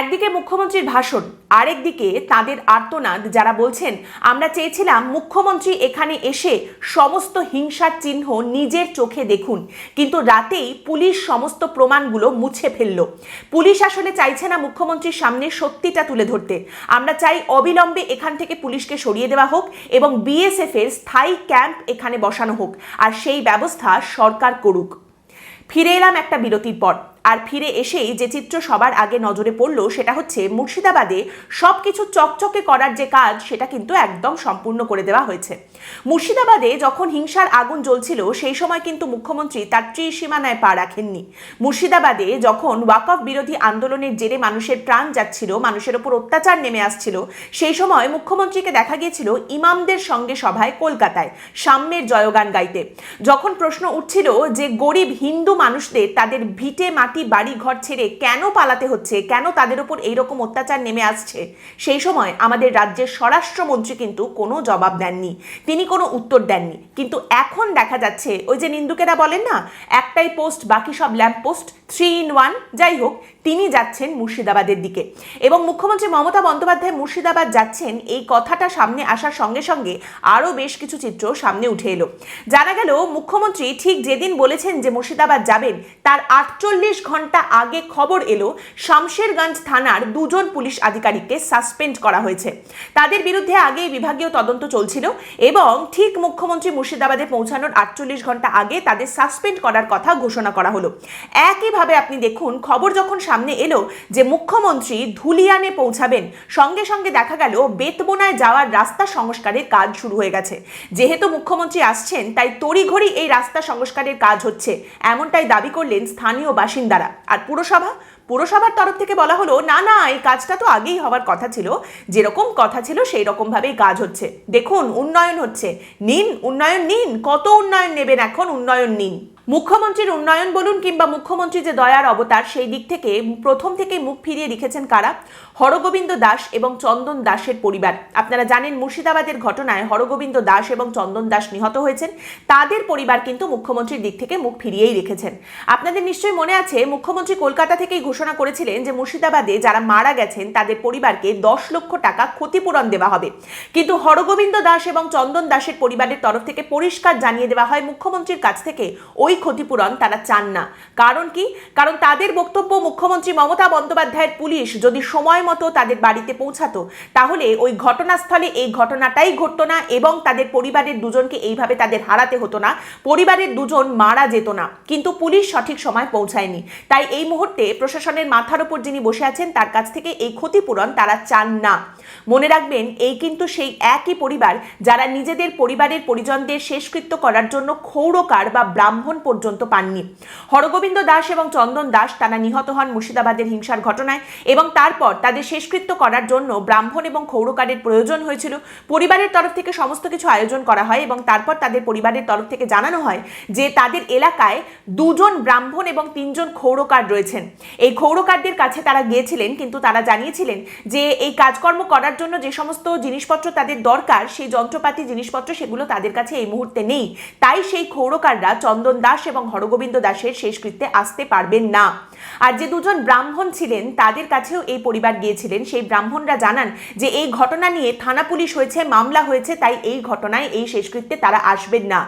একদিকে মুখ্যমন্ত্রীর ভাষণ, আরেকদিকে তাদের আর্তনাদ যারা বলছেন, আমরা চেয়েছিলাম মুখ্যমন্ত্রী এখানে এসে সমস্ত হিংসার চিহ্ন নিজের চোখে দেখুন। কিন্তু রাতেই পুলিশ সমস্ত প্রমাণগুলো মুছে ফেলল। পুলিশ আসলে চাইছে না মুখ্যমন্ত্রীর সামনে সত্যিটা তুলে ধরতে। আমরা চাই অবিলম্বে এখান থেকে পুলিশকে সরিয়ে দেওয়া হোক এবং বিএসএফ এর স্থায়ী ক্যাম্প এখানে বসানো হোক। আর সেই ব্যবস্থা সরকার করুক। ফিরে এলাম একটা বিরতির পর। আর ফিরে এসেই যে চিত্র সবার আগে নজরে পড়ল, সেটা হচ্ছে মুর্শিদাবাদে সব কিছু চকচকে করার যে কাজ, সেটা কিন্তু একদম সম্পূর্ণ করে দেওয়া হয়েছে। মুর্শিদাবাদে যখন হিংসার আগুন জ্বলছিল, সেই সময় কিন্তু মুখ্যমন্ত্রী তার ত্রিসীমানায় পা রাখেননি। মুর্শিদাবাদে যখন ওয়াকফ বিরোধী আন্দোলনের জেরে মানুষের প্রাণ যাচ্ছিল, মানুষের ওপর অত্যাচার নেমে আসছিল, সেই সময় মুখ্যমন্ত্রীকে দেখা গিয়েছিল ইমামদের সঙ্গে সভায় কলকাতায়, সাম্যের জয়গান গাইতে। যখন প্রশ্ন উঠছিল যে গরিব হিন্দু মানুষদের তাদের ভিটে মাটি বাড়ি ঘর ছেড়ে কেন পালাতে হচ্ছে? কেন তাদের উপর এইরকম অত্যাচার নেমে আসছে? সেই সময় আমাদের রাজ্যের স্বরাষ্ট্রমন্ত্রী কিন্তু কোনো জবাব দেননি। তিনি কোনো উত্তর দেননি। কিন্তু এখন দেখা যাচ্ছে, ওই যে নিন্দুকেরা বলেন না, একটাই পোস্ট বাকি সব lamp post three in one যাই হোক তিনি যাচ্ছেন মুর্শিদাবাদের দিকে। এবং মুখ্যমন্ত্রী মমতা বন্দ্যোপাধ্যায় মুর্শিদাবাদ যাচ্ছেন, এই কথাটা সামনে আসার সঙ্গে সঙ্গে আরও বেশ কিছু চিত্র সামনে উঠে এলো। জানা গেল, মুখ্যমন্ত্রী ঠিক যেদিন বলেছেন যে মুর্শিদাবাদ যাবেন, তার আটচল্লিশ ঘণ্টা আগে খবর এলো, শামশেরগঞ্জ থানার দুজন পুলিশ আধিকারিককে সাসপেন্ড করা হয়েছে। তাদের বিরুদ্ধে আগেই বিভাগীয় তদন্ত চলছিল এবং ঠিক মুখ্যমন্ত্রী মুর্শিদাবাদে পৌঁছানোর আটচল্লিশ ঘণ্টা আগে তাদের সাসপেন্ড করার কথা ঘোষণা করা হলো। একইভাবে আপনি দেখুন, খবর যখন সামনে এলো যে মুখ্যমন্ত্রী ধুলিয়ানে পৌঁছাবেন। সঙ্গে সঙ্গে দেখা গেল বেতবোনায় যাওয়ার রাস্তা সংস্কারের কাজ শুরু হয়ে গেছে। যেহেতু মুখ্যমন্ত্রী আসছেন, তাই তড়িঘড়ি এই রাস্তা সংস্কারের কাজ হচ্ছে, এমনটাই দাবি করলেন স্থানীয় বাসিন্দারা। আর পুরসভা? পুরসভার তরফ থেকে বলা হলো, না না, এই কাজটা তো আগেই হওয়ার কথা ছিল। যেরকম কথা ছিল সেই রকমভাবেই কাজ হচ্ছে। দেখুন, উন্নয়ন হচ্ছে। নিন, উন্নয়ন নিন। কত উন্নয়ন নেবেন এখন, উন্নয়ন নিন। মুখ্যমন্ত্রীর উন্নয়ন বলুন কিংবা মুখ্যমন্ত্রী যে দয়ার অবতার, সেই দিক থেকে প্রথম থেকে মুখ ফিরিয়ে রেখেছেন কারা? হরগোবিন্দ দাস এবং চন্দন দাসের পরিবার। আপনারা জানেন মুর্শিদাবাদের ঘটনায় হরগোবিন্দ দাস এবং চন্দন দাস নিহত হয়েছেন। তাদের পরিবার কিন্তু মুখ্যমন্ত্রীর দিক থেকে মুখ ফিরিয়েই রেখেছেন। আপনাদের নিশ্চয়ই মনে আছে, মুখ্যমন্ত্রী কলকাতা থেকেই ঘোষণা করেছিলেন যে মুর্শিদাবাদে যারা মারা গেছেন, তাদের পরিবারকে দশ লক্ষ টাকা ক্ষতিপূরণ দেওয়া হবে। কিন্তু হরগোবিন্দ দাস এবং চন্দন দাসের পরিবারের তরফ থেকে পরিষ্কার জানিয়ে দেওয়া হয় মুখ্যমন্ত্রীর কাছ থেকে ওই ক্ষতিপূরণ তারা চান না। কারণ কি? কারণ তাদের বক্তব্য মুখ্যমন্ত্রী মমতা বন্দ্যোপাধ্যায়ের পুলিশ যদি সময় মতো তাদের বাড়িতে পৌঁছাতো, তাহলে ওই ঘটনাস্থলে এই ঘটনাটাই ঘটতো না এবং তাদের পরিবারের দুজনকে এইভাবে তাদের হারাতে হতো না। পরিবারের দুজন মারা যেত না। কিন্তু পুলিশ সঠিক সময় পৌঁছায়নি। তাই এই মুহূর্তে প্রশাসনের মাথার উপর যিনি বসে আছেন, তার কাছ থেকে এই ক্ষতিপূরণ তারা চান না। মনে রাখবেন, এই কিন্তু সেই একই পরিবার যারা নিজেদের পরিবারের পরিজনদের শেষকৃত্য করার জন্য ক্ষৌরকার বা ব্রাহ্মণ পর্যন্ত পাননি। হরগোবিন্দ দাস এবং চন্দন দাস তারা নিহত হন মুর্শিদাবাদের হিংসার ঘটনায় এবং তারপর তাদের শেষকৃত্য করার জন্য ব্রাহ্মণ এবং ক্ষৌরকারের প্রয়োজন হয়েছিল। পরিবারের তরফ থেকে সমস্ত কিছু আয়োজন করা হয় এবং তারপর তাদের পরিবারের তরফ থেকে জানানো হয় যে তাদের এলাকায় দুজন ব্রাহ্মণ এবং তিনজন ক্ষৌরকার রয়েছেন। এই ক্ষৌরকারদের কাছে তারা গিয়েছিলেন কিন্তু তারা জানিয়েছিলেন যে এই কাজকর্ম করার জন্য যে সমস্ত জিনিসপত্র তাদের দরকার, সেই যন্ত্রপাতি, জিনিসপত্র সেগুলো তাদের কাছে এই মুহূর্তে নেই। তাই সেই ক্ষৌরকাররা চন্দন দাস এবং হরগোবিন্দ দাসের শেষকৃত্যে আসতে পারবেন না। আর যে দুজন ব্রাহ্মণ ছিলেন, তাদের কাছেও এই পরিবার গিয়েছিলেন। সেই ব্রাহ্মণরা জানান যে, এই ঘটনা নিয়ে থানা পুলিশ হয়েছে, মামলা হয়েছে, তাই এই ঘটনায় এই শেষকৃত্যে তারা আসবেন না।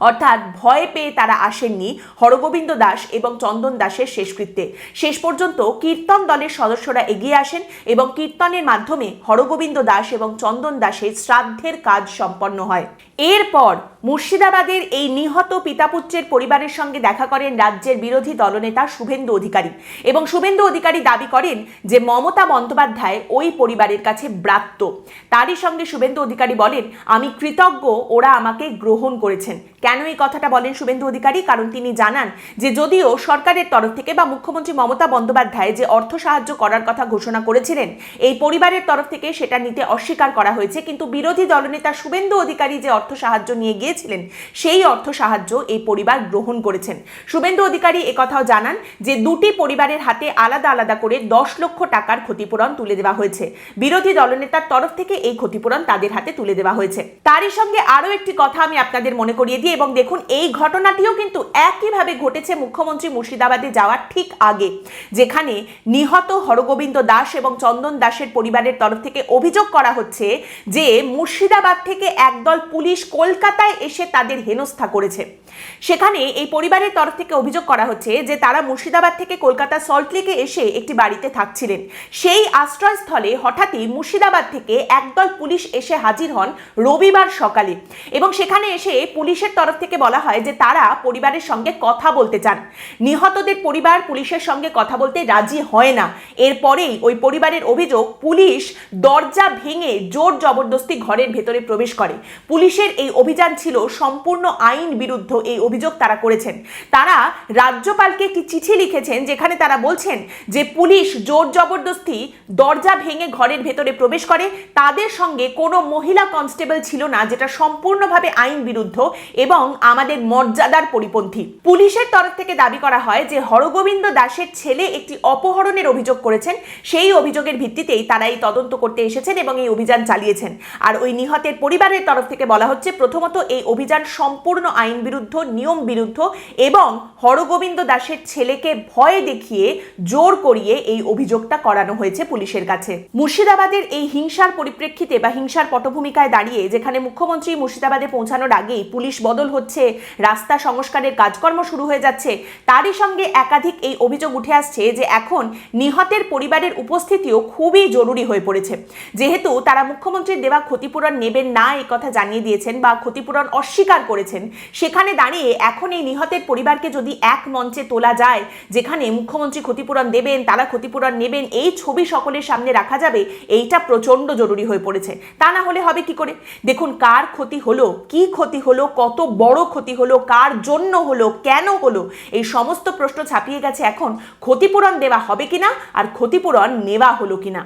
অর্থাৎ ভয় পেয়ে তারা আসেননি হরগোবিন্দ দাস এবং চন্দন দাসের শেষকৃত্যে। শেষ পর্যন্ত কীর্তন দলের সদস্যরা এগিয়ে আসেন এবং কীর্তনের মাধ্যমে হরগোবিন্দ দাস এবং চন্দন দাসের শ্রাদ্ধের কাজ সম্পন্ন হয়। এরপর মুর্শিদাবাদের এই নিহত পিতাপুত্রের পরিবারের সঙ্গে দেখা করেন রাজ্যের বিরোধী দলনেতা শুভেন্দু অধিকারী এবং শুভেন্দু অধিকারী দাবি করেন যে মমতা বন্দ্যোপাধ্যায় ওই পরিবারের কাছে ব্রাত্য। তারই সঙ্গে শুভেন্দু অধিকারী বলেন, আমি কৃতজ্ঞ, ওরা আমাকে গ্রহণ করেছেন। কেন এই কথাটা বলেন শুভেন্দু অধিকারী? কারণ তিনি জানান যে যদিও সরকারের তরফ থেকে বা মুখ্যমন্ত্রী মমতা বন্দ্যোপাধ্যায় যে অর্থ সাহায্য করার কথা ঘোষণা করেছিলেন, এই পরিবারের তরফ থেকে সেটা নিতে অস্বীকার করা হয়েছে। কিন্তু বিরোধী দলনেতা শুভেন্দু অধিকারী যে অর্থ সাহায্য নিয়ে গিয়েছিলেন, সেই অর্থ সাহায্য এই পরিবার গ্রহণ করেছেন। শুভেন্দু অধিকারী একথাও জানান যে, দুটি পরিবারের হাতে আলাদা আলাদা করে দশ লক্ষ টাকার ক্ষতিপূরণ তুলে দেওয়া হয়েছে। বিরোধী দলনেতার তরফ থেকে এই ক্ষতিপূরণ তাদের হাতে তুলে দেওয়া হয়েছে। তারই সঙ্গে আরও একটি কথা আমি আপনাদের মনে করিয়ে দিই এবং দেখুন, এই ঘটনাটিও কিন্তু একইভাবে ঘটেছে মুখ্যমন্ত্রী মুর্শিদাবাদে যাওয়ার ঠিক আগে, যেখানে নিহত হরগোবিন্দ দাস এবং চন্দন দাসের পরিবারের তরফ থেকে অভিযোগ করা হচ্ছে যে, মুর্শিদাবাদ থেকে একদল পুলিশ কলকাতায় এসে তাদের হেনস্থা করেছে। সেখানে এই পরিবারের তরফ থেকে অভিযোগ করা হচ্ছে যে তারা মুর্শিদাবাদ থেকে কলকাতা সল্টলেকে এসে একটি বাড়িতে থাকছিলেন। সেই আশ্রয়স্থলে হঠাৎই মুর্শিদাবাদ থেকে একদল পুলিশ এসে হাজির হন রবিবার সকালে এবং সেখানে এসে পুলিশের তরফ থেকে বলা হয় যে তারা পরিবারের সঙ্গে কথা বলতে চান। নিহতদের পরিবার পুলিশের সঙ্গে কথা বলতে রাজি হয় না। এরপরেই ওই পরিবারের অভিযোগ, পুলিশ দরজা ভেঙে জোর জবরদস্তি ঘরের ভেতরে প্রবেশ করে। পুলিশের এই অভিযান ছিল সম্পূর্ণ আইন বিরুদ্ধ এই অভিযোগ তারা করেছেন। তারা রাজ্যপালকে একটি চিঠি লিখেছেন যেখানে তারা বলছেন যে পুলিশ জোর জবরদস্তি দরজা ভেঙে ঘরের ভেতরে প্রবেশ করে। তাদের সঙ্গে কোনো মহিলা কনস্টেবল ছিল না, যেটা সম্পূর্ণভাবে আইন বিরুদ্ধ এবং আমাদের মর্যাদার পরিপন্থী। পুলিশের তরফ থেকে দাবি করা হয় যে হরগোবিন্দ দাসের ছেলে একটি অপহরণের অভিযোগ করেছেন। সেই অভিযোগের ভিত্তিতেই তারা এই তদন্ত করতে এসেছেন এবং এই অভিযান চালিয়েছেন। আর ওই নিহতের পরিবারের তরফ থেকে বলা হচ্ছে প্রথমত এই অভিযান সম্পূর্ণ আইন বিরুদ্ধ, নিয়ম বিরুদ্ধ এবং হরগোবিন্দ দাসের ছেলেকে ভয় দেখিয়ে জোর করিয়ে এই অভিযোগটা করানো হয়েছে পুলিশের কাছে। মুর্শিদাবাদের এই হিংসার পরিপ্রেক্ষিতে বা হিংসার পটভূমিকায় দাঁড়িয়ে যেখানে মুখ্যমন্ত্রী মুর্শিদাবাদে পৌঁছানোর আগেই পুলিশ বদল হচ্ছে, রাস্তা সংস্কারের কাজকর্ম শুরু হয়ে যাচ্ছে, তারই সঙ্গে একাধিক এই অভিযোগ উঠে আসছে যে এখন নিহতের পরিবারের উপস্থিতিও খুবই জরুরি হয়ে পড়েছে। যেহেতু তারা মুখ্যমন্ত্রীর দেওয়া ক্ষতিপূরণ নেবেন না, এই কথা জানিয়ে দিয়েছেন বা ক্ষতিপূরণ অস্বীকার করেছেন, সেখানে দাঁড়িয়ে এখন এই নিহতের পরিবারকে যদি এক মঞ্চে তোলা যায়, যেখানে মুখ্যমন্ত্রী ক্ষতিপূরণ দেবেন, তারা ক্ষতিপূরণ নেবেন, এই ছবি সকলের সামনে রাখা যাবে, এইটা প্রচণ্ড জরুরি হয়ে পড়েছে। তা না হলে হবে কি করে? দেখুন, কার ক্ষতি হলো, কি ক্ষতি হলো, কত বড় ক্ষতি হলো, কার জন্য হলো, কেন হলো, এই সমস্ত প্রশ্ন ছাপিয়ে গেছে এখন। ক্ষতিপূরণ দেওয়া হবে কিনা, আর ক্ষতিপূরণ নেওয়া হলো কিনা?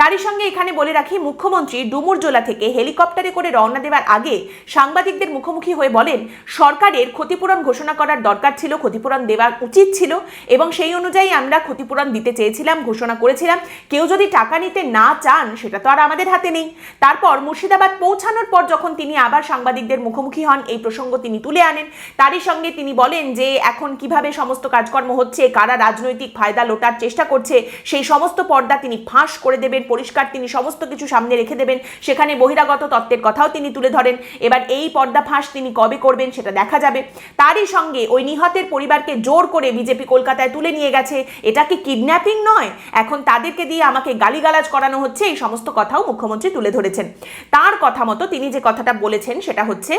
তারই সঙ্গে এখানে বলে রাখি, মুখ্যমন্ত্রী ডুমুরজোলা থেকে হেলিকপ্টারে করে রওনা দেওয়ার আগে সাংবাদিকদের মুখোমুখি হয়ে বলেন, সরকারের ক্ষতিপূরণ ঘোষণা করার দরকার ছিল, ক্ষতিপূরণ দেওয়ার উচিত ছিল এবং সেই অনুযায়ী আমরা ক্ষতিপূরণ দিতে চেয়েছিলাম, ঘোষণা করেছিলাম। কেউ যদি টাকা নিতে না চান, সেটা তো আর আমাদের হাতে নেই। তারপর মুর্শিদাবাদ পৌঁছানোর পর যখন তিনি আবার সাংবাদিকদের মুখোমুখি হন, এই প্রসঙ্গ তিনি তুলে আনেন। তারই সঙ্গে তিনি বলেন যে, এখন কীভাবে সমস্ত কাজকর্ম হচ্ছে, কারা রাজনৈতিক ফায়দা লোটার চেষ্টা করছে, সেই সমস্ত পর্দা তিনি ফাঁস করে দেবেন পরিষ্কার তিনি সমস্ত কিছু সামনে রেখে দেবেন। সেখানে বহিরাগত তত্ত্বের কথাও তিনি তুলে ধরেন। এবার এই পর্দা ফাঁস তিনি কবে করবেন সেটা দেখা যাবে। তারই সঙ্গে ওই নিহতের পরিবারকে জোর করে বিজেপি কলকাতায় তুলে নিয়ে গেছে। এটা কি কিডন্যাপিং নয়? এখন তাদেরকে দিয়ে আমাকে গালিগালাজ করানো হচ্ছে, এই সমস্ত কথাও মুখ্যমন্ত্রী তুলে ধরেছেন। তার কথা মতো তিনি যে কথাটা বলেছেন সেটা হচ্ছে,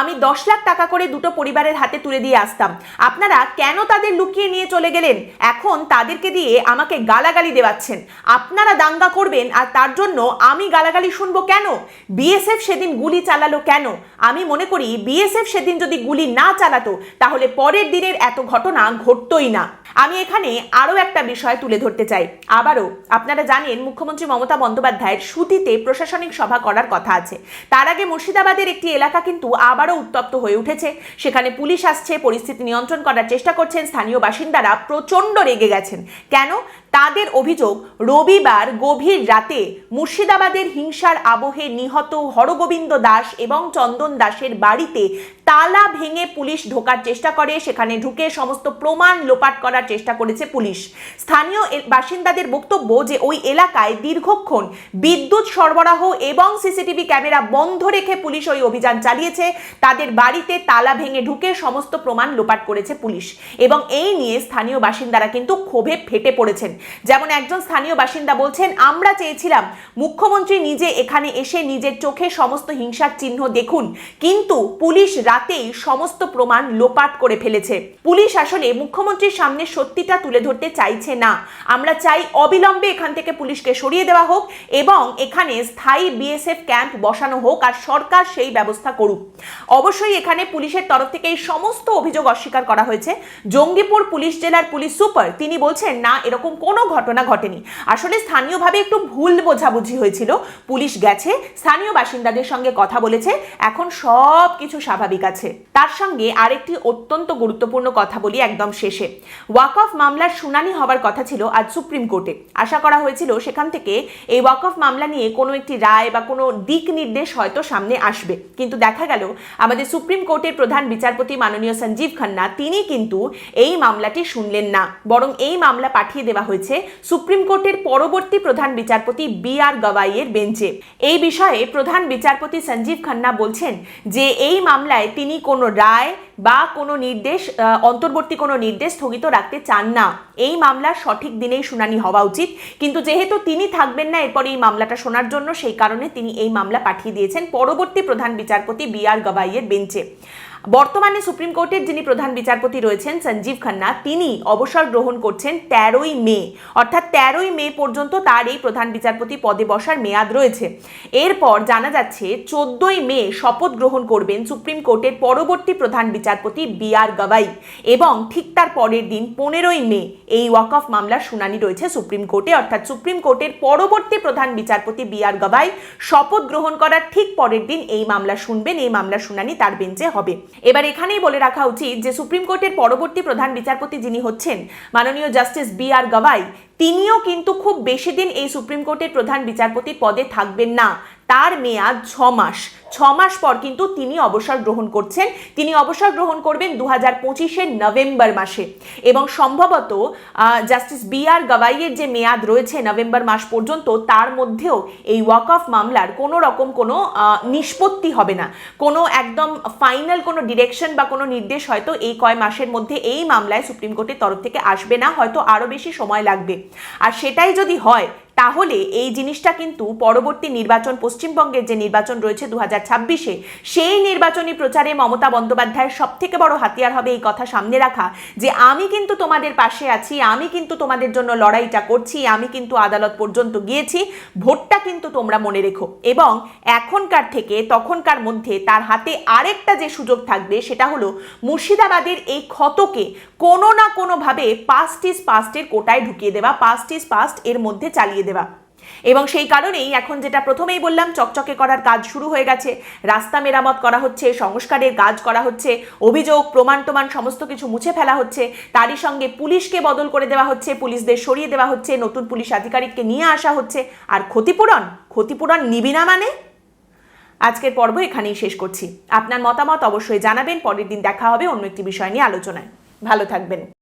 আমি দশ লাখ টাকা করে দুটো পরিবারের হাতে তুলে দিয়ে আসতাম। আপনারা কেন তাদের লুকিয়ে নিয়ে চলে গেলেন? এখন তাদেরকে দিয়ে আমাকে গালাগালি দেওয়াচ্ছেন। আপনারা দাঙ্গা করবেন আর তার জন্য আমি গালাগালি শুনব কেন? বিএসএফ সেদিন গুলি চালালো কেন? আমি মনে করি বিএসএফ সেদিন যদি গুলি না চালাতো, তাহলে পরের দিনের এত ঘটনা ঘটতই না। আমি এখানে আরও একটা বিষয় তুলে ধরতে চাই। আবারও, আপনারা জানেন মুখ্যমন্ত্রী মমতা বন্দ্যোপাধ্যায়ের সুতিতে প্রশাসনিক সভা করার কথা আছে। তার আগে মুর্শিদাবাদের একটি এলাকা কিন্তু আবারও উত্তপ্ত হয়ে উঠেছে। সেখানে পুলিশ আসছে, পরিস্থিতি নিয়ন্ত্রণ করার চেষ্টা করছেন স্থানীয় বাসিন্দারা, প্রচণ্ড রেগে গেছেন। কেন? তাদের অভিযোগ, রবিবার গভীর রাতে মুর্শিদাবাদের হিংসার আবহে নিহত হরগোবিন্দ দাস এবং চন্দন দাসের বাড়িতে তালা ভেঙে পুলিশ ঢোকার চেষ্টা করে। সেখানে ঢুকে সমস্ত প্রমাণ লোপাট করার চেষ্টা করেছে পুলিশ। স্থানীয় বাসিন্দাদের বক্তব্য যে ওই এলাকায় দীর্ঘক্ষণ বিদ্যুৎ সরবরাহ এবং সিসিটিভি ক্যামেরা বন্ধ রেখে পুলিশ ওই অভিযান চালিয়েছে, তাদের বাড়িতে তালা ভেঙে ঢুকে সমস্ত প্রমাণ লোপাট করেছে পুলিশ। এবং এই নিয়ে স্থানীয় বাসিন্দারা কিন্তু ক্ষোভে ফেটে পড়েছেন। যেমন একজন স্থানীয় বাসিন্দা বলছেন, আমরা চেয়েছিলাম মুখ্যমন্ত্রী নিজে এখানে এসে নিজের চোখে সমস্ত হিংসার চিহ্ন দেখুন, কিন্তু পুলিশ রাতেই সমস্ত প্রমাণ লোপাট করে ফেলেছে। পুলিশ আসলে মুখ্যমন্ত্রীর সামনে সত্যিটা তুলে ধরতে চাইছে না। আমরা চাই অবিলম্বে এখান থেকে পুলিশকে সরিয়ে দেওয়া হোক এবং এখানে স্থায়ী বিএসএফ ক্যাম্প বসানো হোক আর সরকার সেই ব্যবস্থা করুক। অবশ্যই এখানে পুলিশের তরফ থেকে এই সমস্ত অভিযোগ অস্বীকার করা হয়েছে। জঙ্গিপুর পুলিশ জেলার পুলিশ সুপার তিনি বলছেন, না, এরকম কোনো ঘটনা ঘটেনি। আসলে স্থানীয়ভাবে একটু ভুল বোঝাবুঝি হয়েছিল। পুলিশ গেছে, স্থানীয় বাসিন্দাদের সঙ্গে কথা বলেছে, এখন সব কিছু স্বাভাবিক আছে। তার সঙ্গে আরেকটি অত্যন্ত গুরুত্বপূর্ণ কথা বলি একদম শেষে। ওয়াকফ মামলার শুনানি হবার কথা ছিল আজ সুপ্রিম কোর্টে। আশা করা হয়েছিল সেখান থেকে এই ওয়াকফ মামলা নিয়ে কোনো একটি রায় বা কোনো দিক নির্দেশ হয়তো সামনে আসবে। কিন্তু দেখা গেল, আমাদের সুপ্রিম কোর্টের প্রধান বিচারপতি মাননীয় সঞ্জীব খান্না, তিনি কিন্তু এই মামলাটি শুনলেন না। বরং এই মামলা পাঠিয়ে দেওয়া হয়েছে সুপ্রিম কোর্টের পরবর্তী প্রধান বিচারপতি বি আর গবাইয়ের বেঞ্চে। এই বিষয়ে প্রধান বিচারপতি সঞ্জীব খান্না বলছেন যে, এই মামলায় তিনি কোনো রায় বা কোনো নির্দেশ অন্তর্বর্তী কোনো নির্দেশ স্থগিত রাখতে চান না। এই মামলার সঠিক দিনেই শুনানি হওয়া উচিত। কিন্তু যেহেতু তিনি থাকবেন না, এরপর এই মামলাটা শোনার জন্য সেই কারণে তিনি এই মামলা পাঠিয়ে দিয়েছেন পরবর্তী প্রধান বিচারপতি বি আর গবাইয়ের বেঞ্চে। বর্তমানে সুপ্রিম কোর্টের যিনি প্রধান বিচারপতি রয়েছেন সঞ্জীব খান্না, তিনি অবসর গ্রহণ করছেন তেরোই মে। অর্থাৎ তেরোই মে পর্যন্ত তার এই প্রধান বিচারপতি পদে বসার মেয়াদ রয়েছে। এরপর জানা যাচ্ছে, চোদ্দই মে শপথ গ্রহণ করবেন সুপ্রিম কোর্টের পরবর্তী প্রধান বিচারপতি বি আর গবাই এবং ঠিক তার পরের দিন পনেরোই মে এই ওয়াকফ মামলার শুনানি রয়েছে সুপ্রিম কোর্টে। অর্থাৎ সুপ্রিম কোর্টের পরবর্তী প্রধান বিচারপতি বি আর গবাই শপথ গ্রহণ করার ঠিক পরের দিন এই মামলা শুনবেন, এই মামলার শুনানি তার বেঞ্চে হবে। এবার এখানেই বলে রাখা উচিত যে সুপ্রিম কোর্টের পরবর্তী প্রধান বিচারপতি যিনি হচ্ছেন মাননীয় জাস্টিস বি আর গাওয়াই তিনিও কিন্তু খুব বেশি দিন এই সুপ্রিম কোর্টের প্রধান বিচারপতির পদে থাকবেন না। তার মেয়াদ ছ মাস। ছ মাস পর কিন্তু তিনি অবসর গ্রহণ করছেন। তিনি অবসর গ্রহণ করবেন দু হাজার পঁচিশের নভেম্বর মাসে। এবং সম্ভবত জাস্টিস বি আর গবাইয়ের যে মেয়াদ রয়েছে নভেম্বর মাস পর্যন্ত, তার মধ্যেও এই ওয়াক অফ মামলার কোনো রকম কোনো নিষ্পত্তি হবে না। কোনো একদম ফাইনাল কোনো ডিরেকশন বা কোনো নির্দেশ হয়তো এই কয় মাসের মধ্যে এই মামলায় সুপ্রিম কোর্টের তরফ থেকে আসবে না। হয়তো আরও বেশি সময় লাগবে। আর সেটাই যদি হয় তাহলে এই জিনিসটা কিন্তু পরবর্তী নির্বাচন, পশ্চিমবঙ্গের যে নির্বাচন রয়েছে দু হাজার ছাব্বিশে, সেই নির্বাচনী প্রচারে মমতা বন্দ্যোপাধ্যায়ের সব থেকে বড় হাতিয়ার হবে এই কথা সামনে রাখা যে আমি কিন্তু তোমাদের পাশে আছি, আমি কিন্তু তোমাদের জন্য লড়াইটা করছি, আমি কিন্তু আদালত পর্যন্ত গিয়েছি, ভোটটা কিন্তু তোমরা মনে রেখো। এবং এখনকার থেকে, তখনকার মধ্যে তার হাতে আরেকটা যে সুযোগ থাকবে সেটা হলো মুর্শিদাবাদের এই ক্ষতকে কোনো না কোনোভাবে পাস্ট ইস পাস্টের কোটায় ঢুকিয়ে দেওয়া পাস্ট ইস পাস্ট এর মধ্যে চালিয়ে দেওয়া। এবং সেই কারণেই এখন যেটা প্রথমেই বললাম, চকচকে করার কাজ শুরু হয়ে গেছে। রাস্তা মেরামত করা হচ্ছে, সংস্কারের কাজ করা হচ্ছে, অভিযোগ, প্রমাণ টমান সমস্ত কিছু মুছে ফেলা হচ্ছে। তারই সঙ্গে পুলিশকে বদল করে দেওয়া হচ্ছে, পুলিশদের সরিয়ে দেওয়া হচ্ছে, নতুন পুলিশ আধিকারিককে নিয়ে আসা হচ্ছে। আর ক্ষতিপূরণ? ক্ষতিপূরণ নিবি না মানে? আজকের পর্ব এখানেই শেষ করছি। আপনার মতামত অবশ্যই জানাবেন, পরের দিন দেখা হবে অন্য একটি বিষয় নিয়ে আলোচনায়। ভালো থাকবেন।